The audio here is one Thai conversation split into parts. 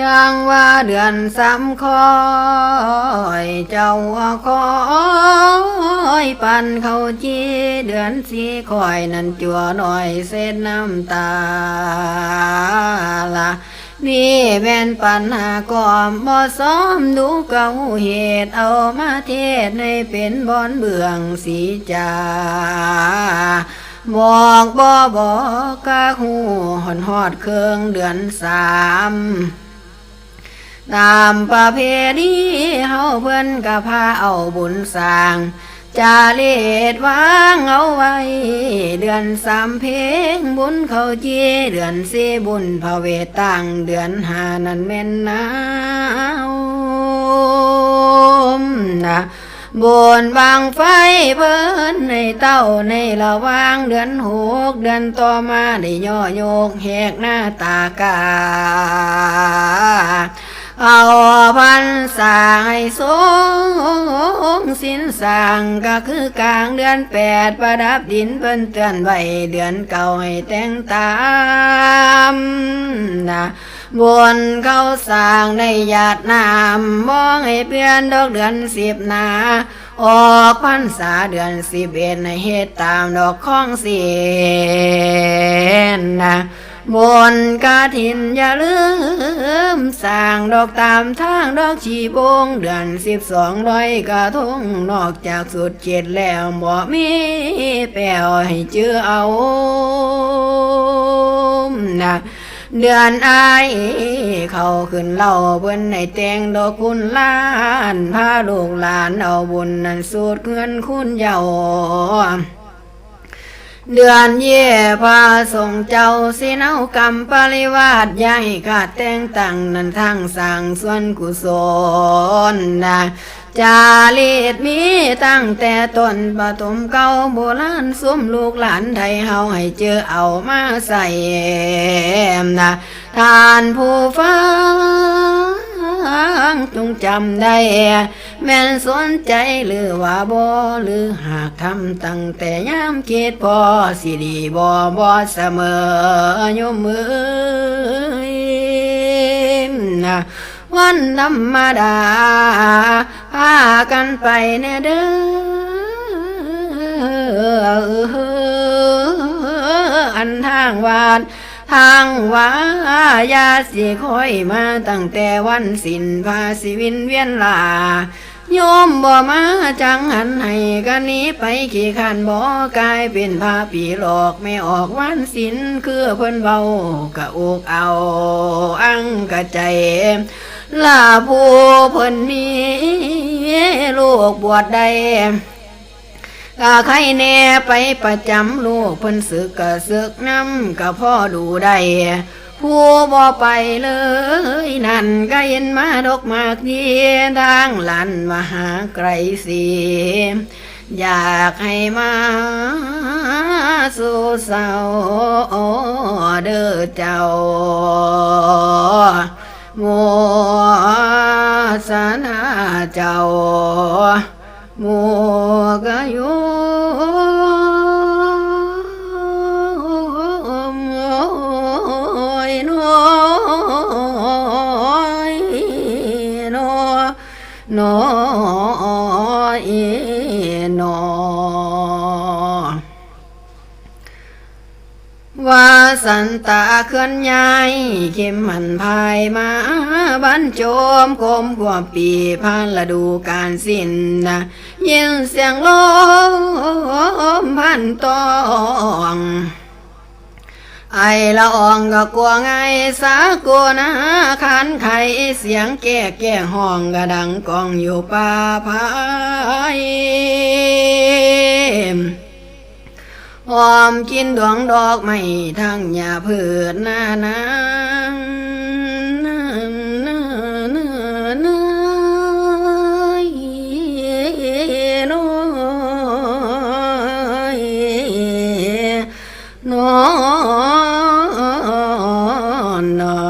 ยังว่าเดือนสามคอยเจ้าคอยปันเขาจีเดือนสีคอยนั่นจัวหน่อยเส้นน้ำตาละนี่แม่นปัญหาก่อมบ่ซ้อมดูเก่าเหตุเอามาเทศในเป็นบอนเบืองสีจาบอกบ่บอกกะหูหอนหอดเครื่องเดือนสาม ตามประเพณีเฮาเพิ่นกะพาเอาบุญสร้างจาเลดวางเอาไว้ เดือนสามเพงบุญเขาเจีเดือนสี่บุญพระเวตั้งเดือนห้านันแม่นนาวนะบนบางไฟเพิ่นในเต้าในระวางเดือนหกเดือนต่อมาได้ย่อโยกแหกหน้าตากา เอาพันสายให้สงสินสร้างก็คือกลางเดือนแปดประดับดินเพิ่นเตือนไว้เดือนเก่าให้แต่งตามนะบนเขาสร้างในหยาดน้ำมองให้เปลี่ยนดอกเดือนสิบนา ออกพรรษาเดือนสิบเอ็ดในเหตุตามดอกข้องเสียนนะ บนกาถินอย่าลืมสร้างดอกตามทางดอกชีบง เดือนสิบสองร้อยกระทงนอกจากสุดเจ็ดแล้วบ่มีแปลวให้เจือเอานะเดือนอายเขาขึ้นเล่าเพิ่นในแตงดอกคุณล้านพาลูกหลานเอาบุญนั้นสูตรเงินคุณเยา เดือนเย่พาส่งเจ้าสินเนากรรมปริวาสยายขาดแต่งตั้งนั้นทางสั่งส่วนกุศลนะจาลีดมีตั้งแต่ต้นปฐมเก่าโบราณสวมลูกหลานไทยเฮาให้เจอเอามาใส่นะ ทานผู้ฟังจงจำได้ แม่นสนใจหรือว่าบ่หรือหากทำตั้งแต่ยามคิดพอสิดีบ่บ่เสมอยมมือนะวันธรรมดาพากันไปแน่เด้ออันทางวาน ทางวายาสิคอยมาตั้งแต่วันสิ้นพาสิวินเวียนลาโยมบ่มาจังหันให้กันนี้ไปขี่ขันบ่กลายเป็นพาปีหลอกไม่ออกวันสินคือเพิ่นเบากะอกเอาอังกะใจลาผู้เพิ่นมีลูกบวชได้ กะใครแน่ไปประจำลูกเพิ่นสึกกะสึกน้ำกะพ่อดูได้ผู้บ่ไปเลย นั่นก็เห็นมาดกมากเทีทางลันมหาไกรสีอยากให้มาสู่เศร้าเด้อเจ้ามัวสนาเจ้า เคลื่อนย้ายเข้มหันภายมาบรรจมกลมกว่าปีผ่านฤดูการสิ้นนะยินเสียงลมพันตองไอละอองก็กลัวไงสากัวนะคันไข่เสียงแก่แก่ห้องกระดังกองอยู่ป่าพาย หอมกินดวงดอกไม้ทั้งหญ้าพืชหน้านางน้อยน้อ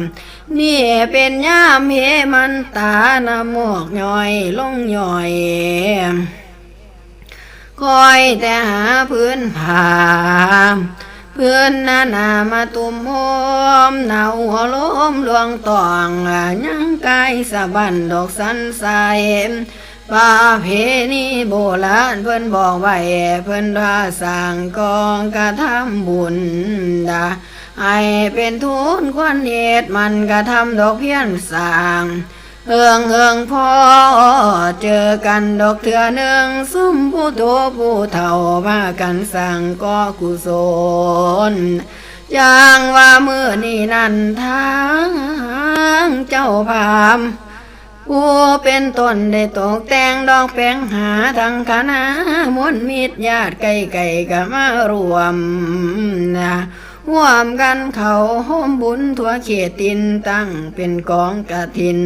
นนี่เป็นยามเฮมันตาน้ำหมอกย่อยลงย่อย คอยแต่หาพื้นผาเพื่อนนานามาตุมโฮมหนาวหัวลมลวงตองยังกายสะบันดอกสันใสป่าเพณีโบราณเพิ่นบอกไว้เพิ่นว่าสร้างกองกระทำบุญดาให้เป็นทุนควรเหตุมันกระทำดอกเพี้ยนสร้าง เฮืองเฮืองพ่อเจอกันดอกเถื่อหนึ่งซุ่มผู้โตผู้เฒ่ามากันสั่งก็กุศลจางว่ามือนี่นั่นทางเจ้าพามผู้เป็นต้นได้ตกแต่งดอกแปงหาทางคณะมวลมิตรญาติไก่ไก่ก็มารวมนะ ร่วมกันเขาห้มบุญทั่วเขตตินตั้งเป็นกองกระถิน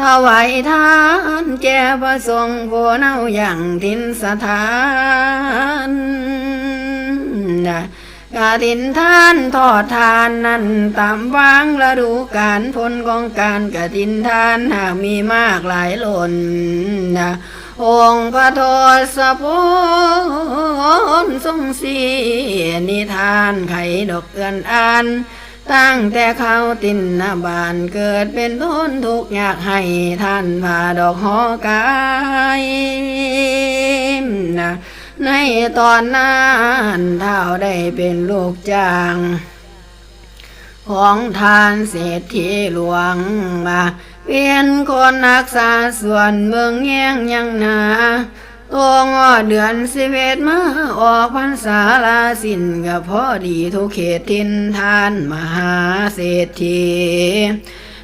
ถวายทานแก่พระสงฆ์ผู้เนาอย่างทินสถานนะกาตินท่านทอดทานนั้นตามวางฤดูการผลของการกตินทานหากมีมากหลายหล่นนะ องค์พระโทศพลทรงสีนิทานไขดอกเอือนอ่าน ตั้งแต่เขาตินนาบานเกิดเป็นทุนทุกข์อยากให้ท่านผ่าดอกหอกายนะในตอนนั้นเท่าได้เป็นลูกจ้าง ของทานเศรษฐีหลวงมา เป็นคนรักษาส่วนเมืองแย่งยังนาตัวงอเดือนสิเอ็ดมาออกพรรษาลาสินกับพอดีทุกเขตทินทานมหาเศรษฐี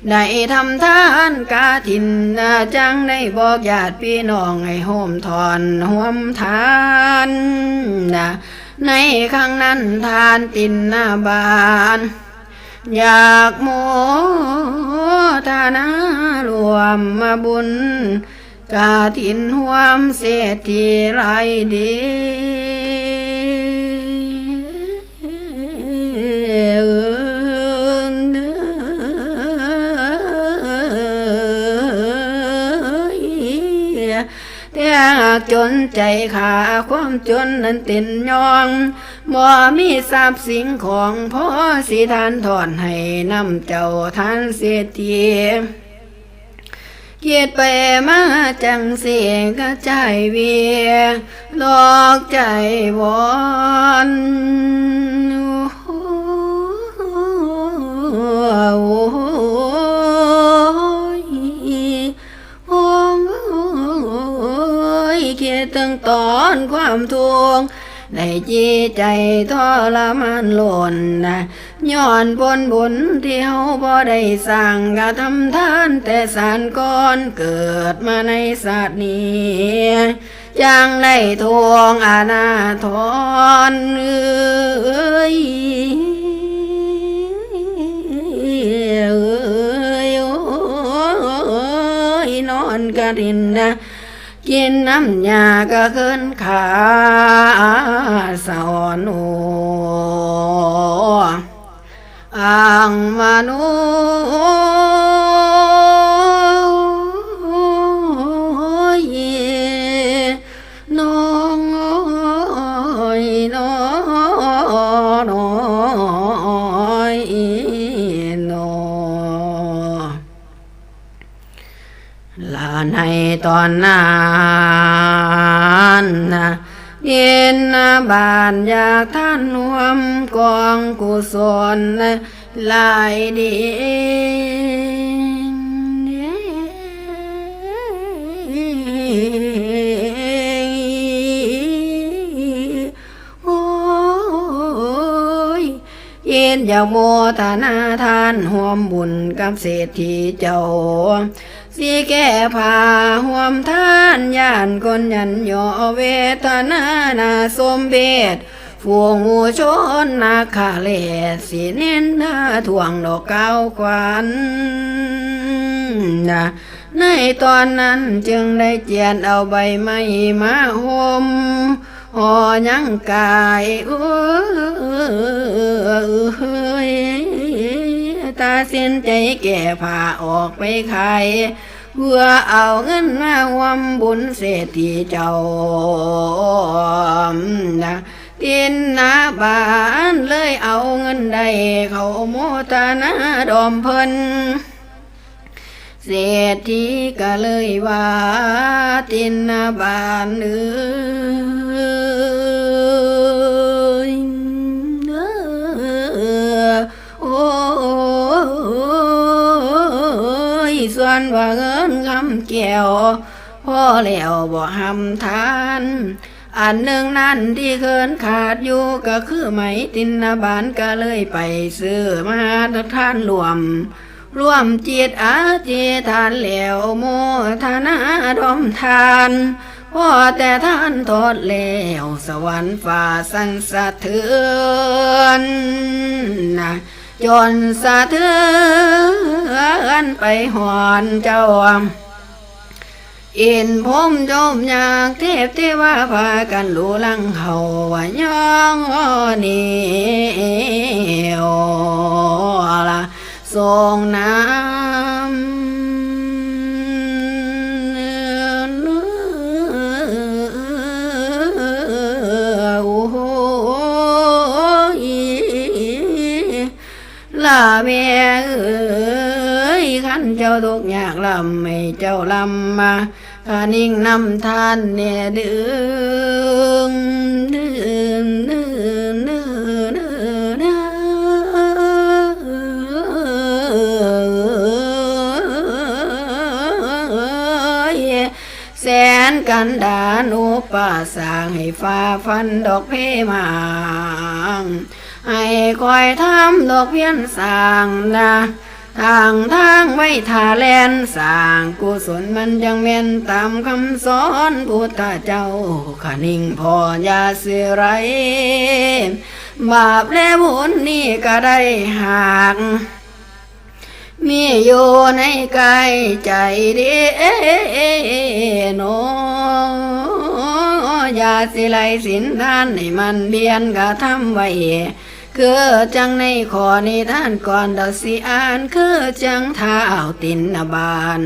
ได้ทำทานกาถินนาจังได้บอกญาติพี่น้องให้โฮมทอนห่วมทานนะในครั้งนั้นทานตินหน้าบาน อยากโมทนารวมมาบุญ กาถินหวมเศรษฐีไรดี แต่หากจนใจขาความจนนั้นตินยองบ่มีทรัพย์สินของพ่อสิทานถอนให้นำเจ้าท่านเสียทีเกียดไปมาจังเสียงก็ใจเวียหลอกใจวอนโอ้ย ตั้งตอนความทุกข์ได้จีใจทรมานหล่นนะย้อนผลบุญที่เฮาบ่ได้สร้างกระทำทานแต่สารก่อนเกิดมาในศาสตร์นี้จังได้ทวงอาณาทรเอ้ยเอ้ยโอ้ยนอนกระดินนะ กินน้ำยาก็ขึ้นขาสอนโออ่างมนุย ในตอนนั้นนะเย็นนาบานอยากท่านรวมกองกุศลหลายดีโอ้ยเย็นอย่าโมทนาทานหวมบุญกับเศรษฐีเจ้า สีแก่ผาห่วมท่านย่านคนยันย่อเวทนานาสมเบศฟวงหมูชนนาคาเลศสีเน้นนาถ่วงดอกเก้าวควันนะในตอนนั้นจึงได้เจียนเอาใบไม้มาห่มห่อยังกายเอ้ย ตาเส้นใจแก่ผ่าออกไปขายเพื่อเอาเงินมาวำบุญเศรษฐีเจ้านะตินนาบานเลยเอาเงินได้เขาโมทนาดอมเพิ่นเศรษฐีก็เลยว่าตินนาบานเอ้ ยส่วนว่าเงินคำแก้วพ่อแล้วบ่หำทาน อันหนึ่งนั่นที่เคินขาดอยู่ก็คือไหมตินนาบานก็เลยไปซื้อมาท่านรวมร่วมจิตอาเจทานแล้วโมทนาดอมทานพ่อแต่ท่านทอดแล้วสวรรค์ฝ่าสั่นสะเทือนนะ จนสะเทือนไปหอนเจ้าอินพุ่มโจมยากเทพเทวาพากันลูลังเขาว่ายองนี่โอละทรงน้ำ ลาเมียเอ้ยขันเจ้าทุกข์ยากลำไม่เจ้าลำมาขานิ่งนำทานเนี่ยดึงดึงดึงดึงดึงแสนกันดานุปสางให้ฟ้าฟันดอกเพมาง ให้คอยทำดอกเพียนสร้างนะทางทางไว้ทาแลนสร้างกุศลมันยังเม่นตามคำสอนพุทธเจ้าขานิ่งพอยาเสือไร บาปและบุญนี่ก็ได้หากมีอยู่ในกายใจเดีโนอย่าสิไลสินท่านให้มันเบียนกระทำไว้ คือจังในขอนิท่านก่อนดาสิอ่าน คือจังท้าเอาตินนาบาน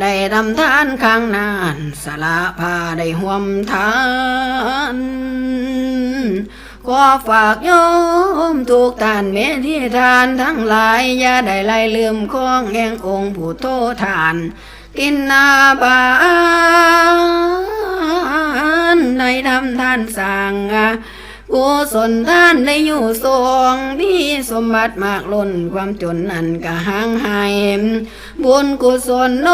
ได้ทำทานข้างนานสละพาได้ห่วมทานขอฝากโยมทุกท่านเมธีทานทั้งหลาย อย่าได้ไล่ลืมของแห่งองค์ผู้โททาน กินนาบานในทำท่านสั่ง กุศลท่านได้อยู่ทรงพี่สมบัติมากล้นความจนนั่นก็ห่างหายบุญกุศลโน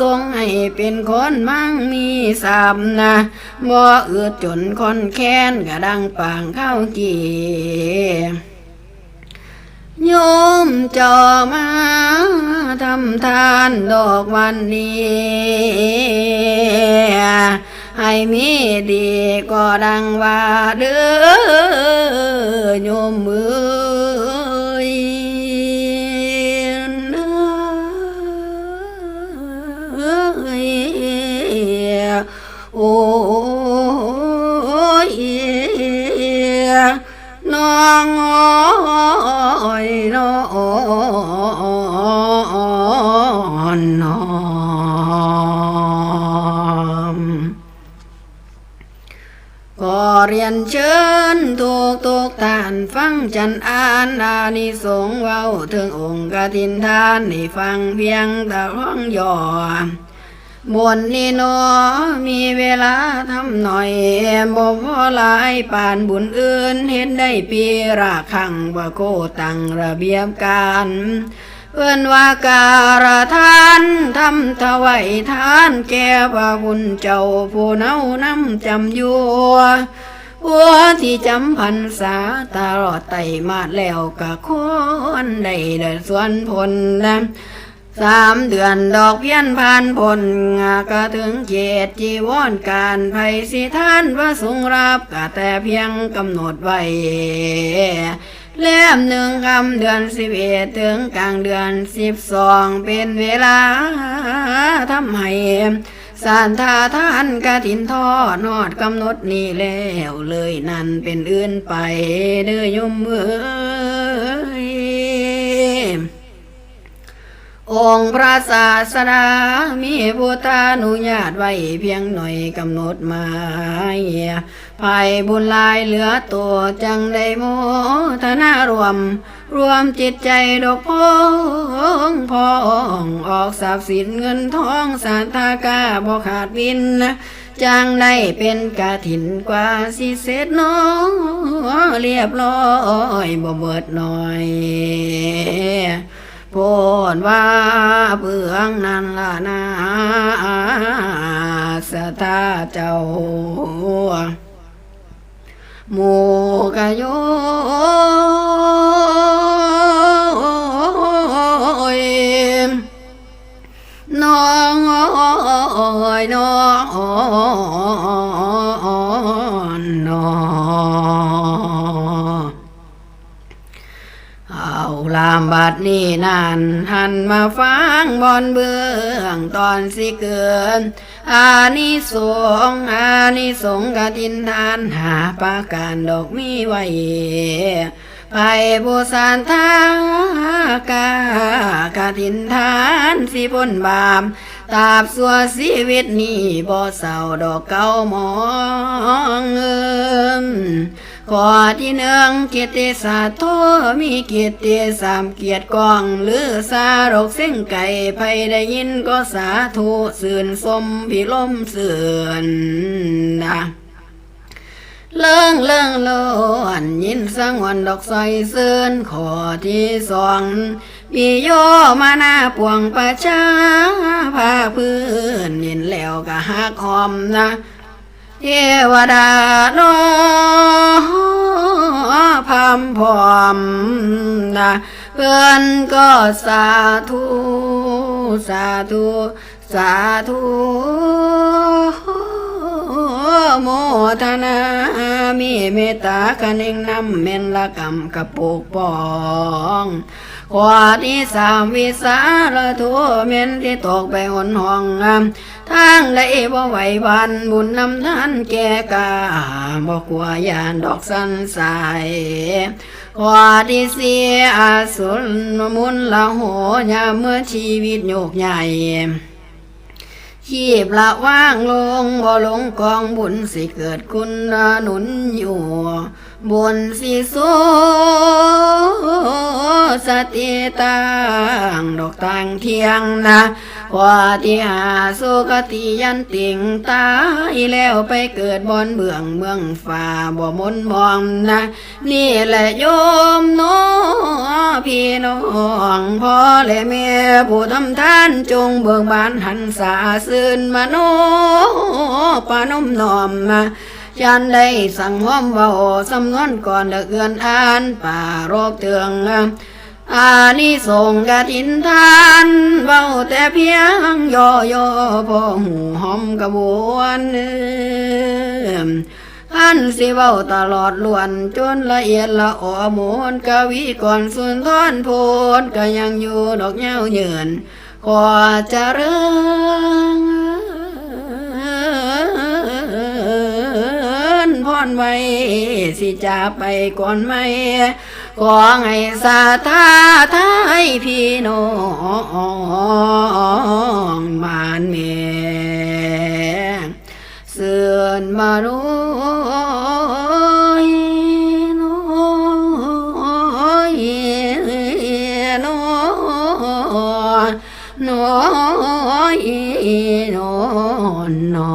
ทรงให้เป็นคนมั่งมีสามนะบ่อืดจนคนแค้นก็ดังปางเข้าเกียโยมจอมาทำทานดอกวันนี้ ให้มีดีก็ดังว่าเด้อโยมมือโอ้ยน้องอ้ยน้องน้องก็ เรียนเชิญทุกทุกท่านฟังจันอ่านอานิสงเว้าถึงองค์กฐินทานให้ฟังเพียงแต่ร้องย่อบนนี่นอมีเวลาทำหน่อยบ่พอหลายป่านบุญอื่นเห็นได้ปีราคังว่าโกตังระเบียบการ เอื้อนว่าการทานทำถวายทานแก่พระคุณเจ้าผู้เนาน้ำจำอยู่ผัวที่จำพรรษาตลอดไตมาแล้วกะคนได้ได้ส่วนผลนะสามเดือนดอกเพี้ยนผ่านผลก็ถึงเขตจีวรการภัยสิท่านว่าสงรับก็แต่เพียงกำหนดไว้ แลมหนึ่งคำเดือนสิบเอ็ดถึงกลางเดือนสิบสองเป็นเวลาทำให้สานทาท่านกะถินทอดนอดกำหนดนี้แล้วเลยนั่นเป็นอื่นไปเด้อยมเอ้ย องค์พระศาสดา มีพุทธานุญาตไว้เพียงหน่อยกำหนดหมายภัยบุญลายเหลือตัวจังได้โมทนารวม รวมจิตใจดอกพองพองออกทรัพย์สินเงินทองสาธากาบ่ขาดวินจังได้เป็นกาถินกว่าสิเสร็จน้องเรียบร้อยบ่เบิดหน่อย โพดว่าเบื้องนั้นละนาสตาเจ้าหมูกะโยน้องอยน้องามบัดนี้นานหันมาฟังบอนเบื้องตอนสิเกิน อานิสงอานิสงกตินทานหาปาการดอกมีไว้ไปบูสานทากากตินทานสิพ้นบาปตราบสัวชีวิตนี้บ่เศร้าดอกเก้ามองเอิม ข้อที่หนึ่งเกียรติศาสตร์โทมีเกียรติสามเกียรติกองหรือสารกเส้นไก่ไพได้ยินก็สาธุสื่นสมพิลมเสื่อนนะเลื่องเลื่องโลวนยินสังวันดอกซอยเสื่อนข้อที่สองปีโยมาหน้าปวงประชาพาพื้นยินแล้วก็หักหอมนะ เทวดาโนพามพร้อมนะเพื่อนก็สาธุสาธุสาธุโมทนามีเมตตากันเองนำเมนละกรรมกระปุกปอง ขวาที่สามวิสาละทัวเมนที่ตกไปหนห้องงามทางได้บ่ไหวบันบุญนำท่านแก่กาบ่กลัวยานดอกสันสายขวาที่เสียอาสุลมุนละโหยามเมื่อชีวิตโยกใหญ่ชีพละว่างลงบ่ลงกองบุญสิเกิดคุณหนุนอยู่ บุญสิสูสติตังดอกตังเทียงนะว่าที่หาสุกติยันติงตายแล้วไปเกิดบนเบื้องเมืองฝ่าบ่มนมองนะ นี่แหละโยมโนพี่น้องพ่อและแม่ผู้ทำท่านจงเบิกบานหันษาซื่นมาโนปานมนอมมา ฉันได้สั่งห้อมเบาสำนวนก่อนเดือเอือนอ่านป่ารบเตืองอานิสงส์กฐินทานเบาแต่เพียงย่อย่อพอหูหอมกระบวนอันสิเว้าตลอดล้วนจนละเอียดละอ่อมนกวีก่อนสุนทรโพนก็ยังอยู่ดอกเหย้าเยืนขอเริ ญพรไว้ สิจะไปก่อนไหมขอให้สาธาทายพี่น้องบ้านเมียเสื่อนมาโน้น้ยน้ยโน้ยโน้ยโน้